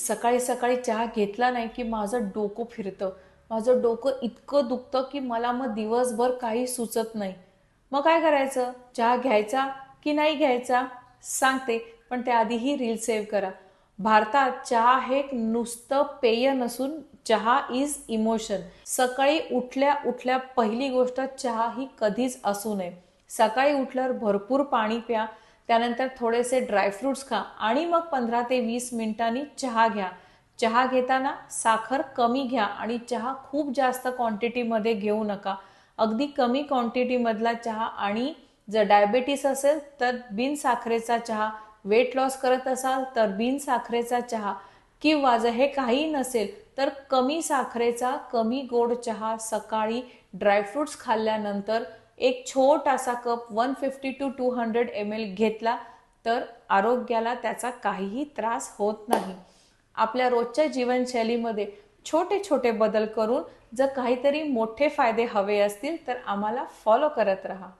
सकाळी सकाळी चहा घेतला नाही की माझं डोकं फिरतं. माझं डोकं इतकं दुखतं की मला मग दिवसभर काही सुचत नाही. मग काय करायचं? चहा घ्यायचा की नाही घ्यायचा? सांगते पण त्याआधीही रील सेव्ह करा. भारतात चहा हे एक नुसतं पेय नसून चहा इज इमोशन सकाळी उठल्या उठल्या पहिली गोष्ट चहा ही कधीच असू नये. सकाळी उठल्यावर भरपूर पाणी प्या. त्यानंतर थोडेसे ड्रायफ्रुट्स खा आणि मग पंधरा ते वीस मिनिटांनी चहा घ्या. चहा घेताना साखर कमी घ्या आणि चहा खूप जास्त क्वांटिटीमध्ये घेऊ नका. अगदी कमी क्वांटिटीमधला चहा आणि जर डायबेटीस असेल तर बिन साखरेचा चहा वेट लॉस करत असाल तर बिन साखरेचा चहा किंवा जर हे काही नसेल तर कमी साखरेचा कमी गोड चहा सकाळी ड्रायफ्रुट्स खाल्ल्यानंतर एक छोटासा cup one fifty two two hundred M L घेतला तर आरोग्याला त्याचा काहीही त्रास होत नाही. आपल्या रोजच्या जीवनशैलीमध्ये छोटे छोटे बदल करून जर काहीतरी मोठे फायदे हवे असतील तर आम्हाला फॉलो करत राहा.